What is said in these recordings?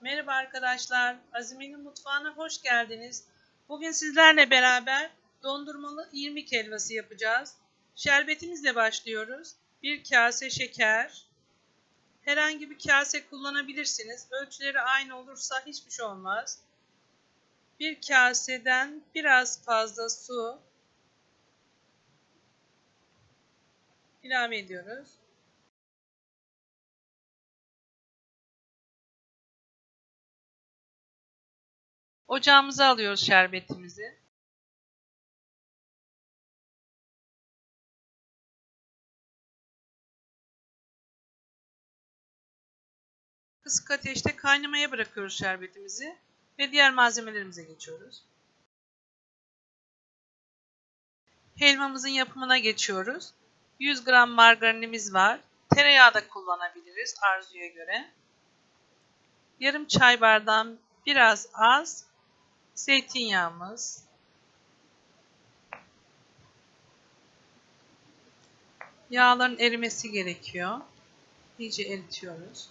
Merhaba arkadaşlar, Azime'nin mutfağına hoş geldiniz. Bugün sizlerle beraber dondurmalı irmik helvası yapacağız. Şerbetimizle başlıyoruz. Bir kase şeker, herhangi bir kase kullanabilirsiniz. Ölçüleri aynı olursa hiçbir şey olmaz. Bir kaseden biraz fazla su ilave ediyoruz. Ocağımıza alıyoruz şerbetimizi. Kısık ateşte kaynamaya bırakıyoruz şerbetimizi ve diğer malzemelerimize geçiyoruz. Helvamızın yapımına geçiyoruz. 100 gram margarinimiz var. Tereyağı da kullanabiliriz arzuya göre. Yarım çay bardağı biraz az zeytinyağımız, yağların erimesi gerekiyor. İyice eritiyoruz.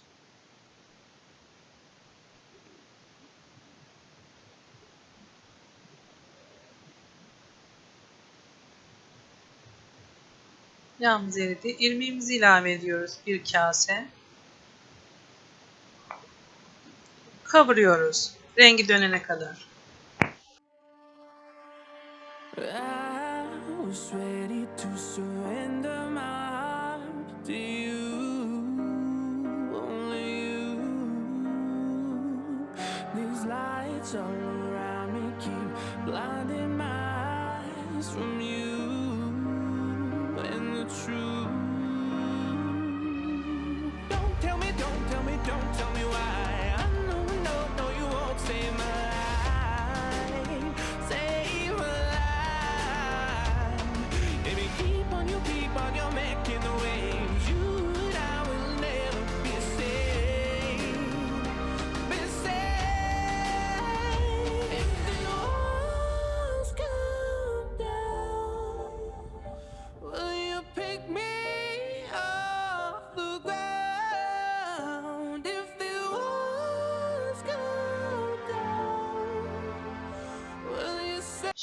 Yağımız eridi. İrmiğimizi ilave ediyoruz bir kase. Kavuruyoruz rengi dönene kadar. To surrender my heart to you, only you. These lights all around me keep blinding my eyes from you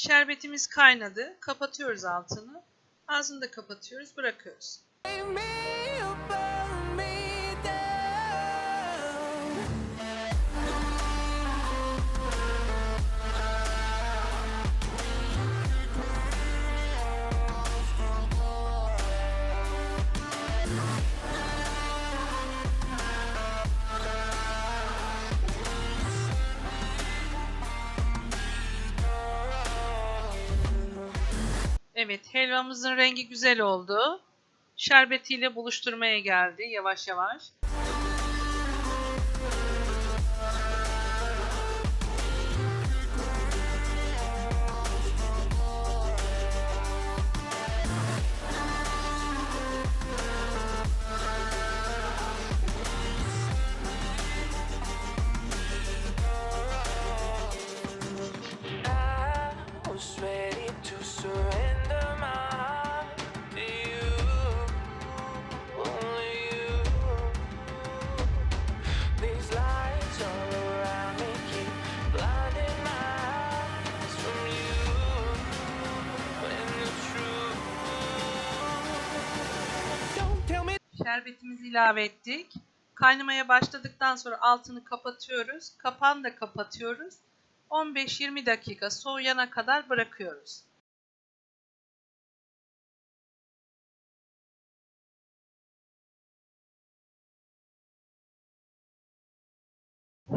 Şerbetimiz kaynadı. Kapatıyoruz altını. Ağzını da kapatıyoruz. Bırakıyoruz. me Evet, helvamızın rengi güzel oldu. Şerbetiyle buluşturmaya geldi yavaş yavaş. Was Şerbetimizi ilave ettik. Kaynamaya başladıktan sonra altını kapatıyoruz. Kapağını da kapatıyoruz. 15-20 dakika soğuyana kadar bırakıyoruz.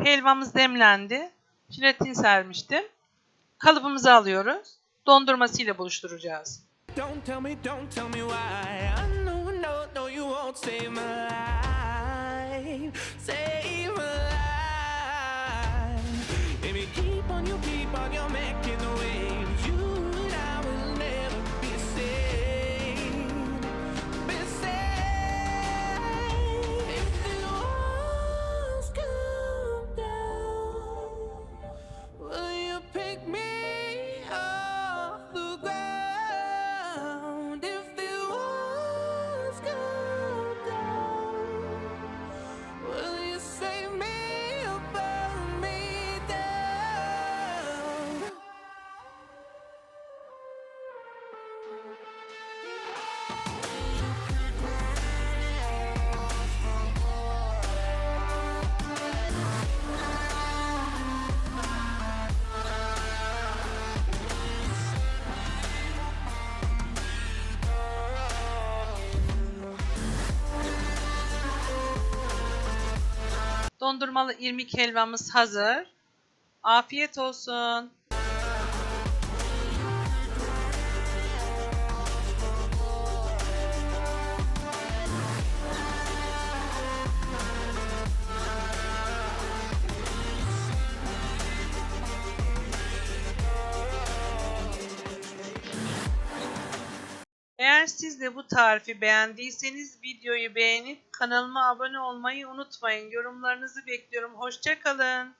Helvamız demlendi. Jelatin sermiştim. Kalıbımızı alıyoruz. Dondurmasıyla buluşturacağız. Don't tell me, don't tell me why. Save my life. Save my life. If you keep on, you keep on, you're making Dondurmalı irmik helvamız hazır. Afiyet olsun. Siz de bu tarifi beğendiyseniz videoyu beğenip kanalıma abone olmayı unutmayın. Yorumlarınızı bekliyorum. Hoşçakalın.